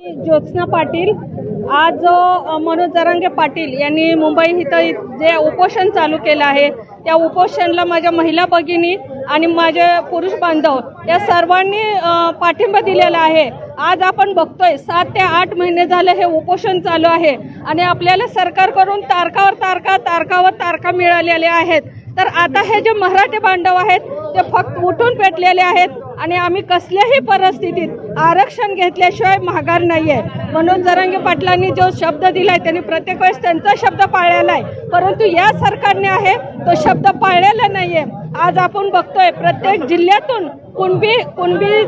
ज्योत्स्ना पाटील आज जो मनोज जरांगे पाटील यांनी मुंबई इथं जे उपोषण चालू केलं आहे त्या उपोषणला माझ्या महिला भगिनी आणि माझे पुरुष बांधव या सर्वांनी पाठिंबा दिलेला आहे. आज आपण बघतोय सात ते आठ महिने झाले हे उपोषण चालू आहे आणि आपल्याला सरकारकडून तारकावर तारका तारकावर तारका मिळालेल्या आहेत. तर आता हे जे मराठी बांधव आहेत ते फक्त उठून पेटलेले आहेत आणि आम्ही कसल्याही परिस्थितीत आरक्षण घेतल्याशिवाय माघार नाही आहे म्हणून जरांगे पाटलांनी जो शब्द दिलाय त्यांनी प्रत्येक वेळेस त्यांचा शब्द पाळलेला आहे. परंतु या सरकारने आहे तो शब्द पाळलेला नाहीये. आज आपण बघतोय प्रत्येक जिल्ह्यातून कुणबी कुणबी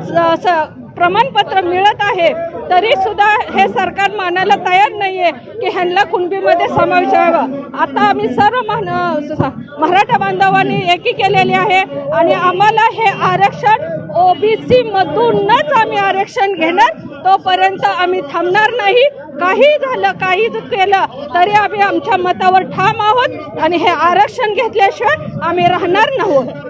प्रमाणपत्र मिळत आहे तरी सुद्धा हे सरकार मानायला तयार नाहीये की ह्यांना कुणबीमध्ये समावेश व्हावा. आता आम्ही सर्व मान- मराठा बांधवांनी एकी केलेली आहे आणि आम्हाला हे आरक्षण ओबीसी मधूनच आम्ही आरक्षण घेणार तोपर्यंत आम्ही थांबणार नाही. काही झालं काही केलं तरी आम्ही आमच्या मतावर ठाम आहोत आणि हे आरक्षण घेतल्याशिवाय आम्ही राहणार नाहोत